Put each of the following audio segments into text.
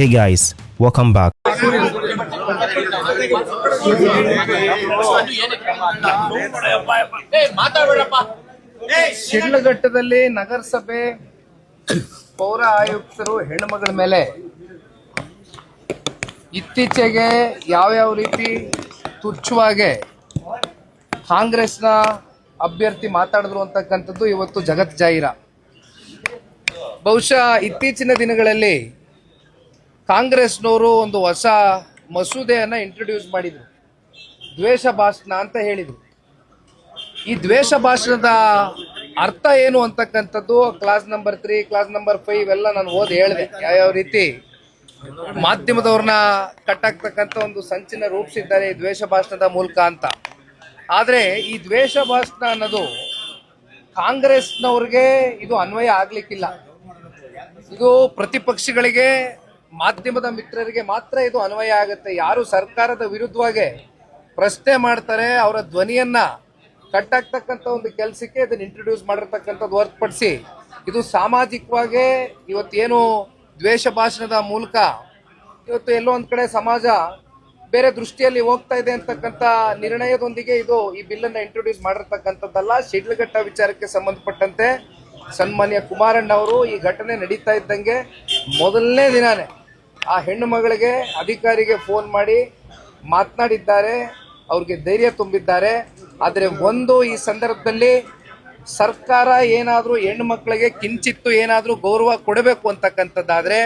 Hey guys, welcome back. ಶಿಡ್ಲಘಟ್ಟದಲ್ಲಿ ನಗರಸಭೆ ಪೌರ ಆಯುಕ್ತರು ಹೆಣ್ಣುಮಗಳ ಮೇಲೆ ಇತ್ತೀಚೆಗೆ ಯಾವ್ಯಾವ ರೀತಿ ತುಚ್ಛವಾಗಿ ಕಾಂಗ್ರೆಸ್ನ ಅಭ್ಯರ್ಥಿ ಮಾತಾಡಿದ್ರು ಅಂತಕ್ಕಂಥದ್ದು ಇವತ್ತು ಜಗತ್ ಜಾಹೀರ ಬಹುಶಃ ಇತ್ತೀಚಿನ ದಿನಗಳಲ್ಲಿ ಕಾಂಗ್ರೆಸ್ನವರು ಒಂದು ಹೊಸ ಮಸೂದೆಯನ್ನು ಇಂಟ್ರೊಡ್ಯೂಸ್ ಮಾಡಿದರು. ದ್ವೇಷ ಭಾಷಣ ಅಂತ ಹೇಳಿದರು. ಈ ದ್ವೇಷ ಭಾಷಣದ ಅರ್ಥ ಏನು ಅಂತಕ್ಕಂಥದ್ದು class number three class number five ಎಲ್ಲ ನಾನು ಓದಿ ಹೇಳಿದೆ. ಯಾವ್ಯಾವ ರೀತಿ ಮಾಧ್ಯಮದವ್ರನ್ನ ಕಟ್ಟಾಕ್ತಕ್ಕಂಥ ಒಂದು ಸಂಚಿನ ರೂಪಿಸಿದ್ದಾರೆ ಈ ದ್ವೇಷ ಭಾಷಣದ ಮೂಲಕ ಅಂತ. ಆದರೆ ಈ ದ್ವೇಷ ಭಾಷಣ ಅನ್ನೋದು ಕಾಂಗ್ರೆಸ್ನವ್ರಿಗೆ ಇದು ಅನ್ವಯ ಆಗಲಿಕ್ಕಿಲ್ಲ. ಇದು ಪ್ರತಿಪಕ್ಷಗಳಿಗೆ ಮಾಧ್ಯಮದ ಮಿತ್ರರಿಗೆ ಮಾತ್ರ ಇದು ಅನ್ವಯ ಆಗುತ್ತೆ. ಯಾರು ಸರ್ಕಾರದ ವಿರುದ್ಧವಾಗಿ ಪ್ರಶ್ನೆ ಮಾಡ್ತಾರೆ, ಅವರ ಧ್ವನಿಯನ್ನ ಕಟ್ಟಾಗ್ತಕ್ಕಂಥ ಒಂದು ಕೆಲಸಕ್ಕೆ ಇದನ್ನು ಇಂಟ್ರೊಡ್ಯೂಸ್ ಮಾಡಿರ್ತಕ್ಕಂಥದ್ದು ಹೊರತುಪಡಿಸಿ ಇದು ಸಾಮಾಜಿಕವಾಗಿ ಇವತ್ತೇನು ದ್ವೇಷ ಭಾಷಣದ ಮೂಲಕ ಇವತ್ತು ಎಲ್ಲೋ ಒಂದು ಕಡೆ ಸಮಾಜ ಬೇರೆ ದೃಷ್ಟಿಯಲ್ಲಿ ಹೋಗ್ತಾ ಇದೆ ಅಂತಕ್ಕಂಥ ನಿರ್ಣಯದೊಂದಿಗೆ ಇದು ಈ ಬಿಲ್ಲನ್ನ ಇಂಟ್ರೊಡ್ಯೂಸ್ ಮಾಡಿರ್ತಕ್ಕಂಥದ್ದಲ್ಲ. ಶಿಡ್ಲಘಟ್ಟ ವಿಚಾರಕ್ಕೆ ಸಂಬಂಧಪಟ್ಟಂತೆ ಸನ್ಮಾನ್ಯ ಕುಮಾರಣ್ಣ ಅವರು ಈ ಘಟನೆ ನಡೀತಾ ಇದ್ದಂಗೆ ಮೊದಲನೇ ದಿನಾನೇ ಆ ಹೆಣ್ಣು ಮಗಳಿಗೆ ಅಧಿಕಾರಿಗೆ ಫೋನ್ ಮಾಡಿ ಮಾತನಾಡಿದ್ದಾರೆ, ಅವ್ರಿಗೆ ಧೈರ್ಯ ತುಂಬಿದ್ದಾರೆ. ಆದರೆ ಒಂದು ಈ ಸಂದರ್ಭದಲ್ಲಿ ಸರ್ಕಾರ ಏನಾದರೂ ಹೆಣ್ಣು ಮಕ್ಕಳಿಗೆ ಕಿಂಚಿತ್ತು ಏನಾದರೂ ಗೌರವ ಕೊಡಬೇಕು ಅಂತಕ್ಕಂಥದ್ದಾದರೆ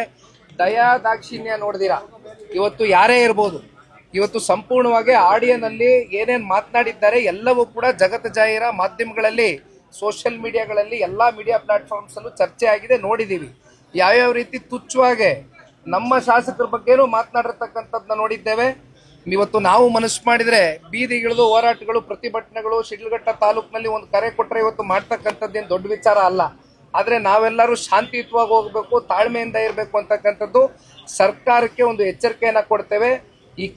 ದಯಾ ದಾಕ್ಷಿಣ್ಯ ನೋಡಿದಿರಾ. ಇವತ್ತು ಯಾರೇ ಇರ್ಬೋದು, ಇವತ್ತು ಸಂಪೂರ್ಣವಾಗಿ ಆಡಿಯೋನಲ್ಲಿ ಏನೇನು ಮಾತನಾಡಿದ್ದಾರೆ ಎಲ್ಲವೂ ಕೂಡ ಜಗತ್ ಜಾಹೀರ ಮಾಧ್ಯಮಗಳಲ್ಲಿ ಸೋಷಿಯಲ್ ಮೀಡಿಯಾಗಳಲ್ಲಿ ಎಲ್ಲ ಮೀಡಿಯಾ ಪ್ಲಾಟ್ಫಾರ್ಮ್ಸಲ್ಲೂ ಚರ್ಚೆ ಆಗಿದೆ ನೋಡಿದ್ದೀವಿ ಯಾವ್ಯಾವ ರೀತಿ ತುಚ್ಛವಾಗಿ ನಮ್ಮ ಶಾಸಕರ ಬಗ್ಗೆನೂ ಮಾತನಾಡಿರ್ತಕ್ಕಂಥದ್ದನ್ನ ನೋಡಿದ್ದೇವೆ. ಇವತ್ತು ನಾವು ಮನಸ್ಸು ಮಾಡಿದ್ರೆ ಬೀದಿಗಿಳಿದು ಹೋರಾಟಗಳು, ಪ್ರತಿಭಟನೆಗಳು, ಶಿಡ್ಲಘಟ್ಟ ತಾಲೂಕಿನಲ್ಲಿ ಒಂದು ಕರೆ ಕೊಟ್ಟರೆ ಇವತ್ತು ಮಾಡ್ತಕ್ಕಂಥದ್ದೇನು ದೊಡ್ಡ ವಿಚಾರ ಅಲ್ಲ. ಆದರೆ ನಾವೆಲ್ಲರೂ ಶಾಂತಿಯುತವಾಗಿ ಹೋಗಬೇಕು, ತಾಳ್ಮೆಯಿಂದ ಇರಬೇಕು ಅಂತಕ್ಕಂಥದ್ದು ಸರ್ಕಾರಕ್ಕೆ ಒಂದು ಎಚ್ಚರಿಕೆಯನ್ನು ಕೊಡ್ತೇವೆ. ಈ